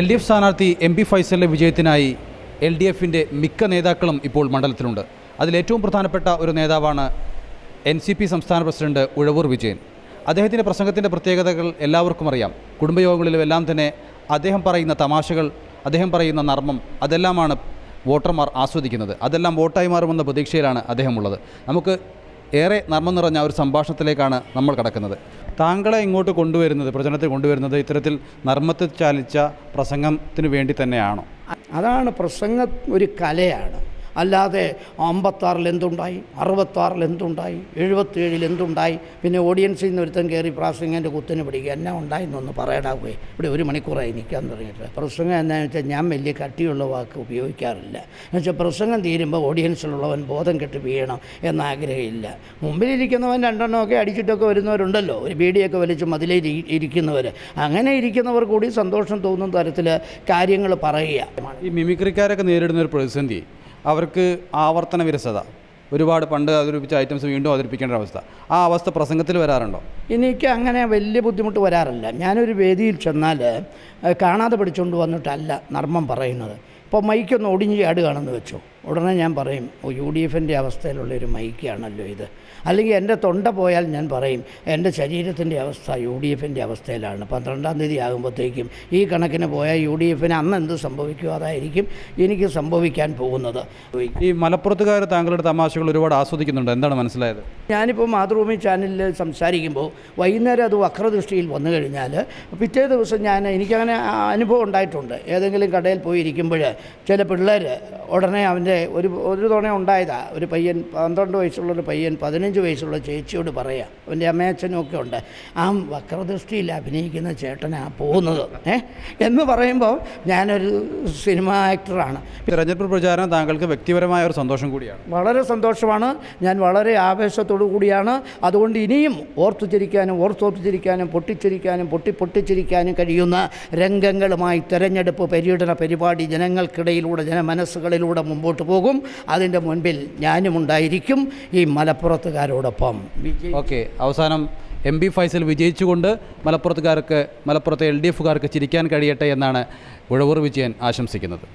L D F സ്ഥാനാർത്ഥി M P ഫൈസലിന്റെ വിജയത്തിനായി എൽ ഡി എഫിന്റെ മിക്ക നേതാക്കളും ഇപ്പോൾ മണ്ഡലത്തിലുണ്ട്. അതിലേറ്റവും പ്രധാനപ്പെട്ട ഒരു നേതാവാണ് എൻ സി പി സംസ്ഥാന പ്രസിഡന്റ് ഉഴവൂർ വിജയൻ. അദ്ദേഹത്തിന്റെ പ്രസംഗത്തിന്റെ പ്രത്യേകതകൾ എല്ലാവർക്കും അറിയാം. കുടുംബയോഗങ്ങളിലും എല്ലാം തന്നെ അദ്ദേഹം പറയുന്ന തമാശകൾ അദ്ദേഹം പറയുന്ന നർമ്മം അതെല്ലാമാണ് വോട്ടർമാർ ആസ്വദിക്കുന്നത്. അതെല്ലാം വോട്ടായി മാറുമെന്ന പ്രതീക്ഷയിലാണ് അദ്ദേഹമുള്ളത് നമുക്ക് ഏറെ നർമ്മം നിറഞ്ഞ ഒരു സംഭാഷണത്തിലേക്കാണ് നമ്മൾ കടക്കുന്നത്. താങ്കളെ ഇങ്ങോട്ട് കൊണ്ടുവരുന്നത് പ്രചരണത്തിൽ കൊണ്ടുവരുന്നത് ഇത്തരത്തിൽ നർമ്മത്തെ ചാലിച്ച പ്രസംഗത്തിന് വേണ്ടി തന്നെയാണോ? അതാണ് പ്രസംഗം ഒരു കലയാണ്. അല്ലാതെ അമ്പത്താറിൽ എന്തുണ്ടായി? അറുപത്താറിൽ എന്തുണ്ടായി? എഴുപത്തേഴിൽ എന്തുണ്ടായി? പിന്നെ ഓഡിയൻസിൽ നിന്ന് ഒരുത്തൻ കയറി പ്രാസംഗന്റെ കുത്തിന് പിടിക്കുക. എന്നാ ഉണ്ടായി എന്നൊന്ന് ഇവിടെ ഒരു മണിക്കൂറായി നിൽക്കാൻ പറഞ്ഞിട്ട് പ്രസംഗം എന്താണെന്ന് വെച്ചാൽ ഞാൻ വലിയ കട്ടിയുള്ള വാക്ക് ഉപയോഗിക്കാറില്ല. എന്ന് വെച്ചാൽ പ്രസംഗം തീരുമ്പോൾ ഓഡിയൻസിലുള്ളവൻ ബോധം കെട്ട് വീഴണം എന്ന ആഗ്രഹമില്ല മുമ്പിലിരിക്കുന്നവൻ രണ്ടെണ്ണമൊക്കെ അടിച്ചിട്ടൊക്കെ വരുന്നവരുണ്ടല്ലോ. ഒരു ബീഡിയൊക്കെ വലിച്ച് മതിലേ ഇരിക്കുന്നവർ അങ്ങനെ ഇരിക്കുന്നവർ കൂടി സന്തോഷം തോന്നുന്ന തരത്തിൽ കാര്യങ്ങൾ പറയുക. ഈ മിമിക്രിക്കാരൊക്കെ നേരിടുന്ന ഒരു പ്രതിസന്ധി അവർക്ക് ആവർത്തന വിരസത ഒരുപാട് പണ്ട് അവതരിപ്പിച്ച ഐറ്റംസ് വീണ്ടും അവതരിപ്പിക്കേണ്ട അവസ്ഥ. ആ അവസ്ഥ പ്രസംഗത്തിൽ വരാറുണ്ടോ? എനിക്ക് അങ്ങനെ വലിയ ബുദ്ധിമുട്ട് വരാറില്ല. ഞാനൊരു വേദിയിൽ ചെന്നാൽ കാണാതെ പഠിച്ചുകൊണ്ട് വന്നിട്ടല്ല നർമ്മം പറയുന്നത്. ഇപ്പോൾ മൈക്കൊന്ന് ഒടിഞ്ഞ് ചാടുകയാണെന്ന് വെച്ചോ. ഉടനെ ഞാൻ പറയും ഓ യു ഡി എഫിന്റെ അവസ്ഥയിലുള്ളൊരു മൈക്കാണല്ലോ ഇത്. അല്ലെങ്കിൽ എന്റെ തൊണ്ട പോയാൽ ഞാൻ പറയും എന്റെ ശരീരത്തിന്റെ അവസ്ഥ യു ഡി എഫിന്റെ അവസ്ഥയിലാണ്. പന്ത്രണ്ടാം തീയതി ആകുമ്പോഴത്തേക്കും ഈ കണക്കിന് പോയാൽ യു ഡി എഫിന് അന്ന് എന്ത് സംഭവിക്കുമോ അതായിരിക്കും എനിക്ക് സംഭവിക്കാൻ പോകുന്നത്. ഈ മലപ്പുറത്തുകാർ താങ്കളുടെ തമാശകൾ ഒരുപാട് ആസ്വദിക്കുന്നുണ്ട്. എന്താണ് മനസ്സിലായത്? ഞാനിപ്പോൾ മാതൃഭൂമി ചാനലിൽ സംസാരിക്കുമ്പോൾ വൈകുന്നേരം അത് വക്രദൃഷ്ടിയിൽ വന്നു കഴിഞ്ഞാൽ പിറ്റേ ദിവസം ഞാൻ എനിക്കങ്ങനെ അനുഭവം ഉണ്ടായിട്ടുണ്ട്. ഏതെങ്കിലും കടയിൽ പോയി ഇരിക്കുമ്പോൾ ചില പിള്ളേർ ഉടനെ അവന്റെ ഒരു ഒരു തവണ ഉണ്ടായതാ. ഒരു പയ്യൻ പന്ത്രണ്ട് വയസ്സുള്ളൊരു പയ്യൻ പതിനഞ്ച് വയസ്സുള്ള ചേച്ചിയോട് പറയാം. അവന്റെ അമ്മയച്ഛനും ഒക്കെ ഉണ്ട്. ആ വക്രദൃഷ്ടിയിൽ അഭിനയിക്കുന്ന ചേട്ടനാ പോകുന്നത്. ഏ? എന്ന് പറയുമ്പോൾ ഞാനൊരു സിനിമ ആക്ടറാണ്. തിരഞ്ഞെടുപ്പ് പ്രചാരണം താങ്കൾക്ക് വ്യക്തിപരമായ ഒരു സന്തോഷം കൂടിയാണ്. വളരെ സന്തോഷമാണ്. ഞാൻ വളരെ ആവേശത്തോടു കൂടിയാണ്. അതുകൊണ്ട് ഇനിയും ഓർത്തു ചിരിക്കാനും ഓർത്തോർത്തു ചിരിക്കാനും പൊട്ടിച്ചിരിക്കാനും പൊട്ടി പൊട്ടിച്ചിരിക്കാനും കഴിയുന്ന രംഗങ്ങളുമായി തെരഞ്ഞെടുപ്പ് പര്യടന പരിപാടി ജനങ്ങൾക്കിടയിലൂടെ ജനമനസ്സുകളിലൂടെ മുമ്പോട്ട് പോകും. അതിന്റെ മുൻപിൽ ഞാനും ഉണ്ടായിരിക്കും ഈ മലപ്പുറത്തുകാരോടൊപ്പം. ഓക്കെ അവസാനം എം ബി ഫൈസൽ വിജയിച്ചുകൊണ്ട് മലപ്പുറത്തുകാർക്ക് മലപ്പുറത്തെ എൽ ഡി എഫുകാർക്ക് ചിരിക്കാൻ കഴിയട്ടെ എന്നാണ് ഉഴവൂർ വിജയൻ ആശംസിക്കുന്നത്.